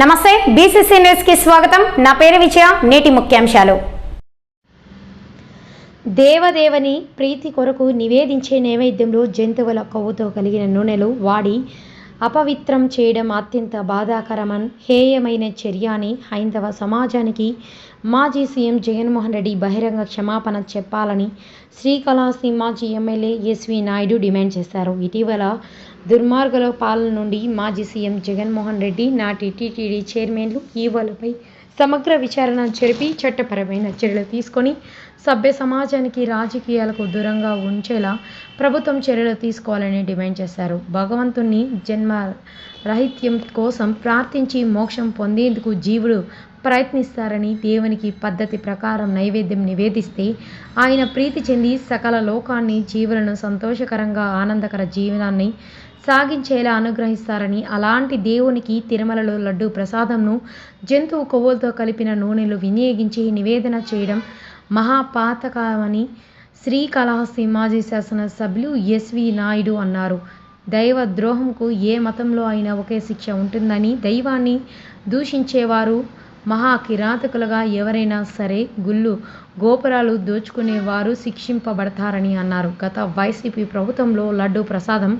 నమస్తే బీసీసీ న్యూస్కి స్వాగతం. నా పేరు విజయ నేటి ముఖ్యాంశాలు. దేవదేవని ప్రీతి కొరకు నివేదించే నైవేద్యంలో జంతువుల కొవ్వుతో కలిగిన నూనెలు వాడి అపవిత్రం చేయడం అత్యంత బాధాకరమన్ హేయమైన చర్య అని హైందవ సమాజానికి మాజీ సీఎం జగన్మోహన్ రెడ్డి బహిరంగ క్షమాపణ చెప్పాలని శ్రీకాళహస్తి మాజీ ఎమ్మెల్యే ఎస్వి నాయుడు డిమాండ్ చేశారు. ఇటీవల దుర్మార్గుల పాలన నుండి మాజీ సీఎం జగన్మోహన్ రెడ్డి నాటి టీటీడీ చైర్మన్లు ఈవోలపై సమగ్ర విచారణ జరిపి చట్టపరమైన చర్యలు తీసుకొని సభ్య సమాజానికి రాజకీయాలకు దూరంగా ఉంచేలా ప్రభుత్వం చర్యలు తీసుకోవాలని డిమాండ్ చేశారు. భగవంతుణ్ణి జన్మ రాహిత్యం కోసం ప్రార్థించి మోక్షం పొందేందుకు జీవుడు ప్రయత్నిస్తారని దేవునికి పద్ధతి ప్రకారం నైవేద్యం నివేదిస్తే ఆయన ప్రీతి చెంది సకల లోకాన్ని జీవులను సంతోషకరంగా ఆనందకర జీవనాన్ని సాగించేలా అనుగ్రహిస్తారని అలాంటి దేవునికి తిరుమలలో లడ్డు ప్రసాదంను జంతువు కొవ్వులతో కలిపిన నూనెలు వినియోగించి నివేదన చేయడం మహాపాతకమని శ్రీకాళహస్తి మాజీ శాసనసభ్యులు ఎస్వి నాయుడు అన్నారు. దైవ ద్రోహంకు ఏ మతంలో అయినా ఒకే శిక్ష ఉంటుందని దైవాన్ని దూషించేవారు మహా కిరాతకులుగా ఎవరైనా సరే గుళ్ళు గోపురాలు దోచుకునే వారు శిక్షింపబడతారని అన్నారు. గత వైసీపీ ప్రభుత్వంలో లడ్డూ ప్రసాదం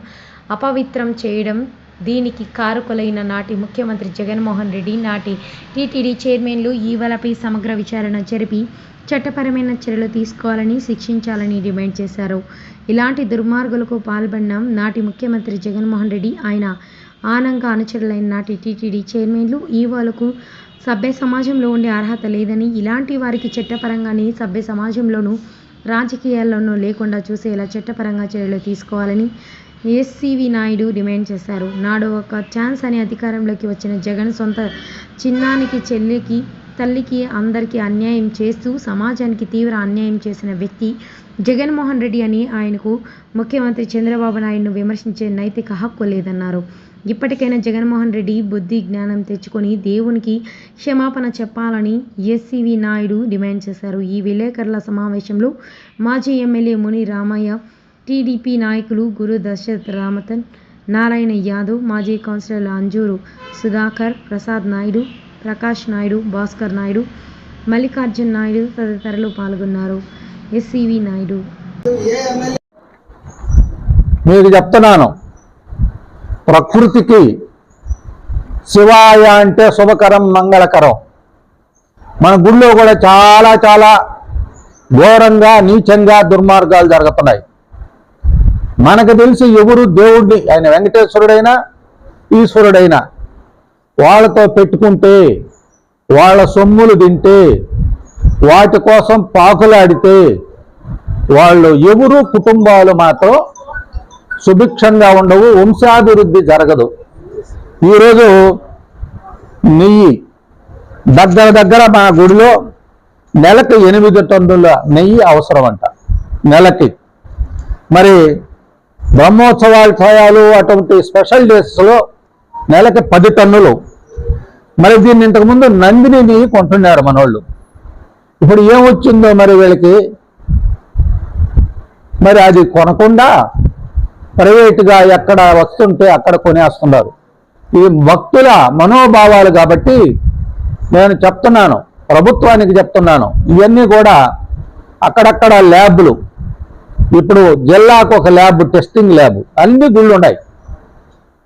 అపవిత్రం చేయడం దీనికి కారకులైన నాటి ముఖ్యమంత్రి జగన్మోహన్ రెడ్డి నాటి టీటీడీ చైర్మన్లు ఈవలపై సమగ్ర విచారణ జరిపి చట్టపరమైన చర్యలు తీసుకోవాలని శిక్షించాలని డిమాండ్ చేశారు. ఇలాంటి దుర్మార్గులకు పాల్పడిన నాటి ముఖ్యమంత్రి జగన్మోహన్ రెడ్డి. ఆయన ఆనంగా అనుచరులైన నాటి టీటీడీ చైర్మన్లు ఈవోలకు సభ్య సమాజంలో ఉండే అర్హత లేదని ఇలాంటి వారికి చట్టపరంగానే సభ్య సమాజంలోనూ రాజకీయాల్లోనూ లేకుండా చూసేలా చట్టపరంగా చర్యలు తీసుకోవాలని ఎస్సివి నాయుడు డిమాండ్ చేశారు. నాడు ఒక ఛాన్స్ అని అధికారంలోకి వచ్చిన జగన్ సొంత చిన్నానికి చెల్లికి తల్లికి అందరికీ అన్యాయం చేస్తూ సమాజానికి తీవ్ర అన్యాయం చేసిన వ్యక్తి జగన్మోహన్ రెడ్డి అని ఆయనకు ముఖ్యమంత్రి చంద్రబాబు నాయుడును విమర్శించే నైతిక హక్కు లేదన్నారు. ఇప్పటికైనా జగన్మోహన్ రెడ్డి బుద్ధి జ్ఞానం తెచ్చుకొని దేవునికి క్షమాపణ చెప్పాలని ఎస్సివి నాయుడు డిమాండ్ చేశారు. ఈ విలేకరుల సమావేశంలో మాజీ ఎమ్మెల్యే ముని రామయ్య టీడీపీ నాయకులు గురు దశరథ్ రామతన్ నారాయణ యాదవ్ మాజీ కౌన్సిలర్ అంజూరు సుధాకర్ ప్రసాద్ నాయుడు ప్రకాష్ నాయుడు భాస్కర్ నాయుడు మల్లికార్జున్ నాయుడు తదితరులు పాల్గొన్నారు. ఎస్సివి నాయుడు. మీకు చెప్తున్నాను. ప్రకృతికి శివాయ అంటే శుభకరం మంగళకరం. మన గుళ్ళో కూడా చాలా చాలా ఘోరంగా నీచంగా దుర్మార్గాలు జరుగుతున్నాయి. మనకు తెలిసి ఎవరు దేవుడిని ఆయన వెంకటేశ్వరుడైనా ఈశ్వరుడైనా వాళ్ళతో పెట్టుకుంటే వాళ్ళ సొమ్ములు తింటే వాటి కోసం పాకులాడితే వాళ్ళు ఎవరు కుటుంబాలు మాత్రం సుభిక్షంగా ఉండవు వంశాభివృద్ధి జరగదు. ఈరోజు నెయ్యి దగ్గర దగ్గర మా గుడిలో నెలకి ఎనిమిది టన్నుల నెయ్యి అవసరం అంట నెలకి. మరి బ్రహ్మోత్సవాలు ఛాయాలు అటువంటి స్పెషల్ డేస్లో నెలకి పది టన్నులు. మరి దీన్ని ఇంతకుముందు నందిని నెయ్యి కొంటున్నారు మనోళ్ళు. ఇప్పుడు ఏమొచ్చిందో మరి వీళ్ళకి? మరి అది కొనకుండా ప్రైవేటుగా ఎక్కడ వస్తుంటే అక్కడ కొనేస్తున్నారు. ఈ భక్తుల మనోభావాలు కాబట్టి నేను చెప్తున్నాను ప్రభుత్వానికి చెప్తున్నాను ఇవన్నీ కూడా అక్కడక్కడ ల్యాబ్లు. ఇప్పుడు జిల్లాకు ఒక ల్యాబ్ టెస్టింగ్ ల్యాబ్ అన్ని గుళ్ళు ఉన్నాయి.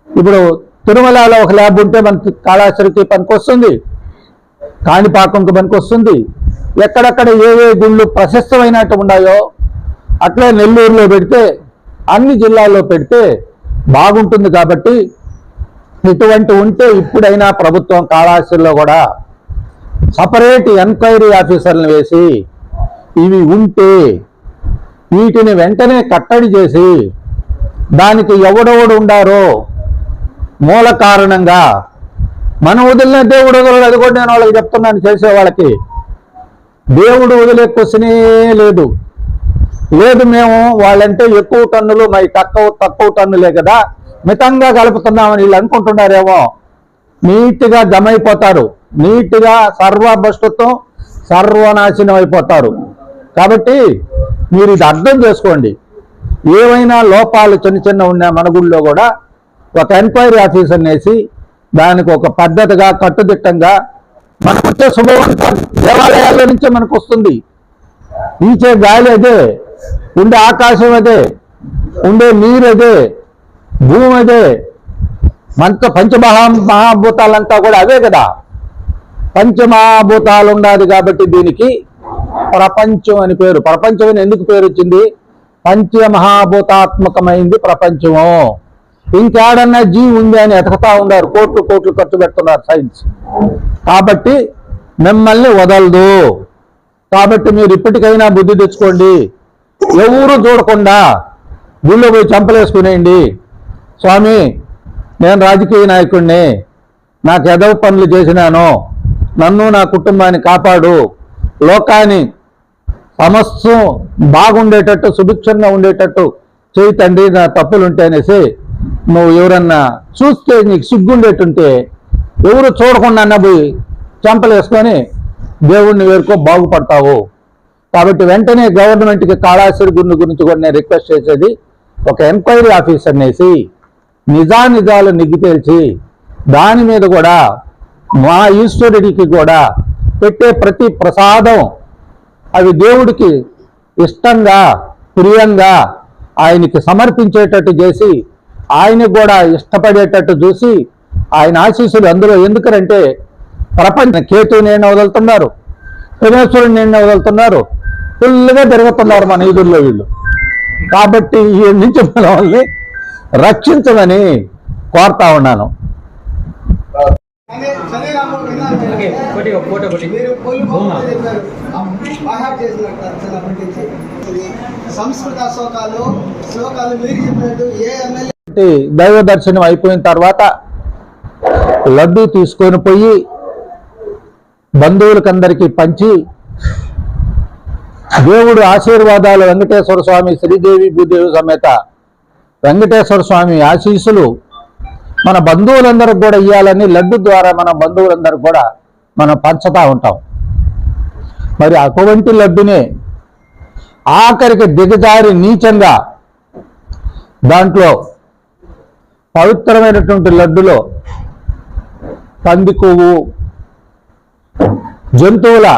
ఇప్పుడు తిరుమలలో ఒక ల్యాబ్ ఉంటే మనకి కాళాశ్వరికి పనికొస్తుంది కాణిపాకంకి పనికొస్తుంది. ఎక్కడెక్కడ ఏ ఏ గుళ్ళు ప్రశస్తమైనట్టు ఉన్నాయో అట్లే నెల్లూరులో పెడితే అన్ని జిల్లాల్లో పెడితే బాగుంటుంది కాబట్టి ఇటువంటి ఉంటే ఇప్పుడైనా ప్రభుత్వం కాళాశ్రీలో కూడా సపరేట్ ఎంక్వైరీ ఆఫీసర్లను వేసి ఇవి ఉంటే వీటిని వెంటనే కట్టడి చేసి దానికి ఎవడెవడు ఉండారో మూల కారణంగా మనం వదిలిన దేవుడు వదలడు. అది కూడా నేను వాళ్ళకి చెప్తున్నాను చేసే వాళ్ళకి. దేవుడు వదిలే క్వశ్చనే లేదు. లేదు మేము వాళ్ళంటే ఎక్కువ టన్నులు మరి తక్కువ తక్కువ టన్నులే కదా. మితంగా కలుపుతున్నామని వీళ్ళు అనుకుంటున్నారేమో. నీట్గా జమైపోతారు. నీట్గా సర్వభ్రష్టత్వం సర్వనాశనం అయిపోతారు. కాబట్టి మీరు ఇది అర్థం చేసుకోండి. ఏవైనా లోపాలు చిన్న చిన్న ఉన్న మన గుళ్ళో కూడా ఒక ఎంక్వైరీ ఆఫీసర్ని వేసి దానికి ఒక పద్ధతిగా కట్టుదిట్టంగా మనకు వచ్చే శుభవంతం దేవాలయాల నుంచే మనకు వస్తుంది. ఈచే గాలి అదే. ఉండే ఆకాశం అదే ఉండే నీరు అదే భూమి అదే. మనతో పంచమహా మహాభూతాలంతా కూడా అవే కదా. పంచమహాభూతాలు ఉండాలి కాబట్టి దీనికి ప్రపంచం అని పేరు. ప్రపంచం అని ఎందుకు పేరు వచ్చింది? పంచమహాభూతాత్మకమైంది ప్రపంచము. ఇంకేడన్నా జీవి ఉంది అని ఎతకతా ఉన్నారు. కోట్లు కోట్లు ఖర్చు పెడుతున్నారు సైన్స్. కాబట్టి మిమ్మల్ని వదలదు. కాబట్టి మీరు ఇప్పటికైనా బుద్ధి తెచ్చుకోండి. ఎవరు చూడకుండా గుళ్ళో పోయి చంపలేసుకునేయండి. స్వామి నేను రాజకీయ నాయకుడిని నాకు ఎదవ పనులు చేసినాను. నన్ను నా కుటుంబాన్ని కాపాడు. లోకాన్ని సమస్తం బాగుండేటట్టు సుభిక్షంగా ఉండేటట్టు చేయి తండ్రి నా తప్పులుంటే అనేసి నువ్వు ఎవరన్నా చూస్తే నీకు సిగ్గుండేటుంటే ఎవరు చూడకుండా పోయి చంపలేసుకొని దేవుణ్ణి వేరుకో బాగుపడతావు. కాబట్టి వెంటనే గవర్నమెంట్కి కాళాశ్వరి గుండు గురించి కూడా నేను రిక్వెస్ట్ చేసేది ఒక ఎంక్వైరీ ఆఫీసర్ నేసి నిజానిజాలు నిగ్గు తేల్చి దాని మీద కూడా మా ఈశ్వరుడికి కూడా పెట్టే ప్రతి ప్రసాదం అవి దేవుడికి ఇష్టంగా ప్రియంగా ఆయనకి సమర్పించేటట్టు చేసి ఆయనకు కూడా ఇష్టపడేటట్టు చూసి ఆయన ఆశీస్సులు అందులో ఎందుకంటే ప్రపంచ కేతు నేను వదులుతున్నారు? శనేశ్వరుడు నేను వదులుతున్నారు? ఫుల్గా తిరుగుతున్నారు మన ఈదుల్లో వీళ్ళు. కాబట్టి ఈ నుంచి మనల్ని రక్షించమని కోరుతా ఉన్నాను. సంస్కృత శ్లోకాలు శ్లోకాలు మీరు చెప్పినట్టు ఏ ఎమ్మెల్యే దైవ దర్శనం అయిపోయిన తర్వాత లడ్డు తీసుకొని పోయి బంధువులకందరికీ పంచి దేవుడు ఆశీర్వాదాలు వెంకటేశ్వర స్వామి శ్రీదేవి భూదేవి సమేత వెంకటేశ్వర స్వామి ఆశీస్సులు మన బంధువులందరికి కూడా ఇవ్వాలని లడ్డు ద్వారా మన బంధువులందరికి కూడా మనం పంచుతా ఉంటాం. మరి అటువంటి లడ్డునే ఆఖరికి దిగజారి నీచంగా దాంట్లో పవిత్రమైనటువంటి లడ్డులో పంది కొవ్వు జంతువుల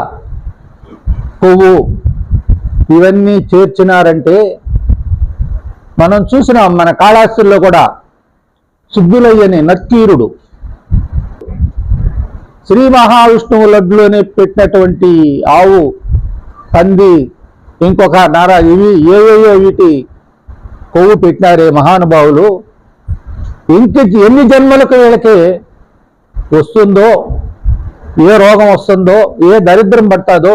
కొవ్వు ఇవన్నీ చేర్చినారంటే మనం చూసినాం మన కాళాస్తుల్లో కూడా సిద్ధులయ్యని నక్కీరుడు. శ్రీ మహావిష్ణువు లడ్లోనే పెట్టినటువంటి ఆవు పంది ఇంకొక నారా ఇవి ఏవేయో వీటి కొవ్వు పెట్టినారే మహానుభావులు. ఇంక ఎన్ని జన్మలకు వీళ్ళకి వస్తుందో ఏ రోగం వస్తుందో ఏ దరిద్రం పడతాదో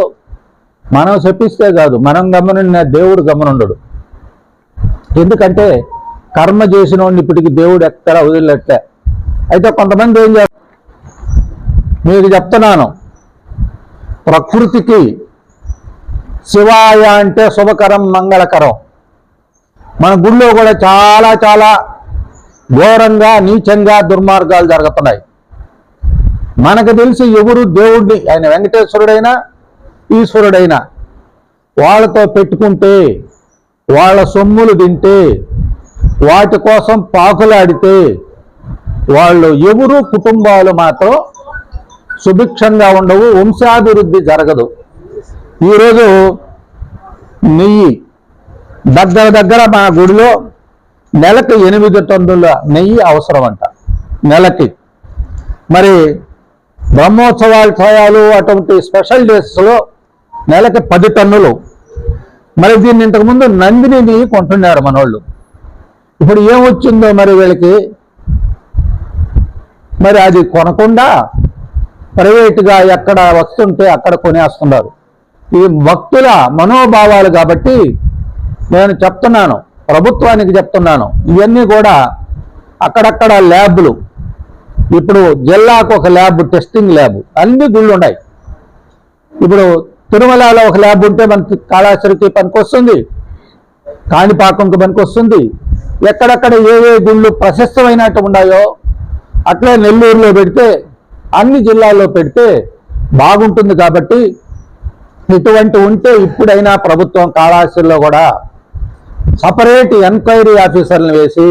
మనం చెప్పిస్తే కాదు మనం గమనున్న దేవుడు గమనుండడు. ఎందుకంటే కర్మ చేసిన వాడిని ఇప్పటికి దేవుడు ఎక్కడ వదిలేట్లే. అయితే కొంతమంది ఏం చేస్తారు? మీకు చెప్తున్నాను ప్రకృతికి శివాయ అంటే శుభకరం మంగళకరం. మన గుళ్ళో కూడా చాలా చాలా ఘోరంగా నీచంగా దుర్మార్గాలు జరుగుతున్నాయి. మనకు తెలిసి ఎవరు దేవుడిని ఆయన వెంకటేశ్వరుడైనా ఈశ్వరుడైన వాళ్ళతో పెట్టుకుంటే వాళ్ళ సొమ్ములు తింటే వాటి కోసం పాకులాడితే వాళ్ళు ఎవరు కుటుంబాలు మాత్రం సుభిక్షంగా ఉండవు వంశాభివృద్ధి జరగదు. ఈరోజు నెయ్యి దగ్గర దగ్గర మా గుడిలో నెలకు ఎనిమిది టన్నుల నెయ్యి అవసరం అంట నెలకి. మరి బ్రహ్మోత్సవాలు అటువంటి స్పెషల్ డేస్లో నెలకి పది టన్నులు. మరి దీన్ని ఇంతకుముందు నందిని కొంటున్నారు మనోళ్ళు. ఇప్పుడు ఏమొచ్చిందో మరి వీళ్ళకి? మరి అది కొనకుండా ప్రైవేటుగా ఎక్కడ వస్తుంటే అక్కడ కొనేస్తున్నారు. ఈ భక్తుల మనోభావాలు కాబట్టి నేను చెప్తున్నాను ప్రభుత్వానికి చెప్తున్నాను ఇవన్నీ కూడా అక్కడక్కడ ల్యాబ్లు. ఇప్పుడు జిల్లాకు ఒక ల్యాబ్ టెస్టింగ్ ల్యాబ్ అన్ని గుళ్ళు ఉన్నాయి ఇప్పుడు తిరుమలలో ఒక ల్యాబ్ ఉంటే మనకి కాళాశ్వరికి పనికొస్తుంది. కాణిపాకంకి పనికొస్తుంది. ఎక్కడెక్కడ ఏ ఏ గుళ్ళు ప్రశస్తమైనట్టు ఉన్నాయో అట్లే నెల్లూరులో పెడితే అన్ని జిల్లాల్లో పెడితే బాగుంటుంది కాబట్టి ఇటువంటి ఉంటే ఇప్పుడైనా ప్రభుత్వం కాళాశ్రీలో కూడా సపరేట్ ఎంక్వైరీ ఆఫీసర్లను వేసి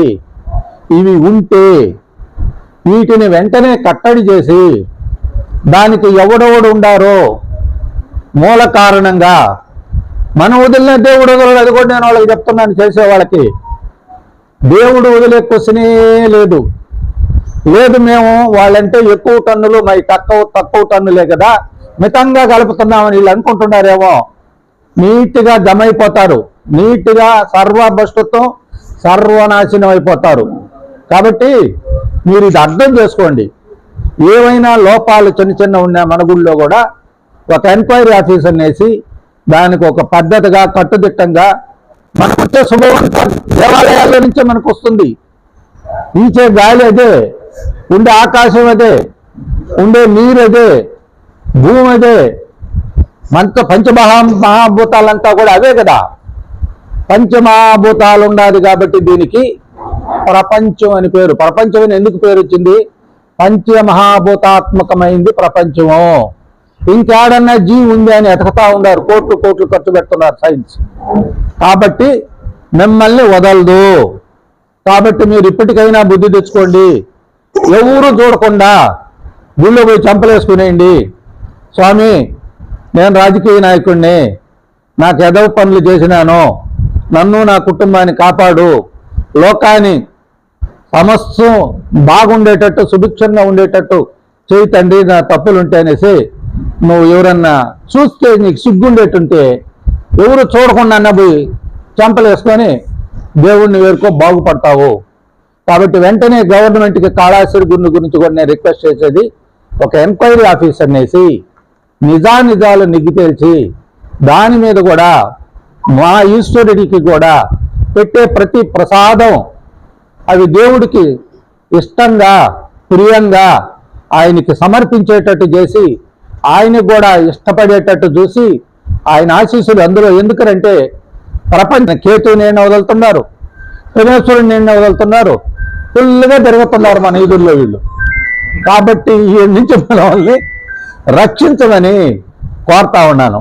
ఇవి ఉంటే వీటిని వెంటనే కట్టడి చేసి దానికి ఎవడెవడు ఉండారో మూల కారణంగా మనం వదిలిన దేవుడు వదలడు. అది కూడా నేను వాళ్ళకి చెప్తున్నాను చేసే వాళ్ళకి. దేవుడు వదిలే క్వశ్చనే లేదు. లేదు మేము వాళ్ళంటే ఎక్కువ టన్నులు మరి తక్కువ తక్కువ టన్నులే కదా. మితంగా కలుపుతున్నామని వీళ్ళు అనుకుంటున్నారేమో. నీట్గా జమైపోతారు. నీట్గా సర్వభ్రష్టత్వం సర్వనాశనం అయిపోతారు. కాబట్టి మీరు ఇది అర్థం చేసుకోండి. ఏవైనా లోపాలు చిన్న చిన్న ఉన్న మన గుళ్ళో కూడా. ఒక ఎంక్వైరీ ఆఫీసర్ వేసి దానికి ఒక పద్ధతిగా కట్టుదిట్టంగా మనకు వచ్చే శుభవంతం దేవాలయాల నుంచే మనకు వస్తుంది. ఈచే గాలి అదే ఉండే ఆకాశం అదే ఉండే నీరు అదే భూమి అదే మంత పంచమహా మహాభూతాలంతా కూడా అవే కదా. పంచమహాభూతాలు ఉండాలి కాబట్టి దీనికి ప్రపంచం అని పేరు. ప్రపంచం అని ఎందుకు పేరు వచ్చింది? పంచమహాభూతాత్మకమైంది ప్రపంచము. ఇంకేడన్నా జీవి ఉంది అని ఎతకతా ఉన్నారు. కోట్లు కోట్లు ఖర్చు పెడుతున్నారు సైన్స్. కాబట్టి మిమ్మల్ని వదలదు. కాబట్టి మీరు ఇప్పటికైనా బుద్ధి తెచ్చుకోండి. ఎవరు చూడకుండా గుళ్ళో పోయి చంపలేసుకునేయండి. స్వామి నేను రాజకీయ నాయకుడిని నాకు ఎదవ పనులు చేసినాను. నన్ను నా కుటుంబాన్ని కాపాడు. లోకాన్ని సమస్తం బాగుండేటట్టు సుభిక్షంగా ఉండేటట్టు చేయి తండ్రి నా తప్పులుంటే అనేసి నువ్వు ఎవరన్నా చూస్తే నీకు సిగ్గుండేటుంటే ఎవరు చూడకుండా పోయి చంపలేసుకొని దేవుణ్ణి వేరుకో బాగుపడతావు. కాబట్టి వెంటనే గవర్నమెంట్కి కాళాశ్వరి గుండు గురించి కూడా నేను రిక్వెస్ట్ చేసేది ఒక ఎంక్వైరీ ఆఫీసర్ వేసి నిజానిజాలు నిగ్గు తెలిసి దాని మీద కూడా మా ఈశ్వరుడికి కూడా పెట్టే ప్రతి ప్రసాదం అవి దేవుడికి ఇష్టంగా ప్రియంగా ఆయనకి సమర్పించేటట్టు చేసి ఆయన కూడా ఇష్టపడేటట్టు చూసి ఆయన ఆశీస్సులు అందులో ఎందుకంటే ప్రపంచ కేతు నేను వదులుతున్నారు శనేశ్వరుని నేను వదులుతున్నారు ఫుల్గా తిరుగుతున్నారు మన ఈదుల్లో వీళ్ళు. కాబట్టి ఈ నుంచి మనల్ని రక్షించమని కోరుతా ఉన్నాను.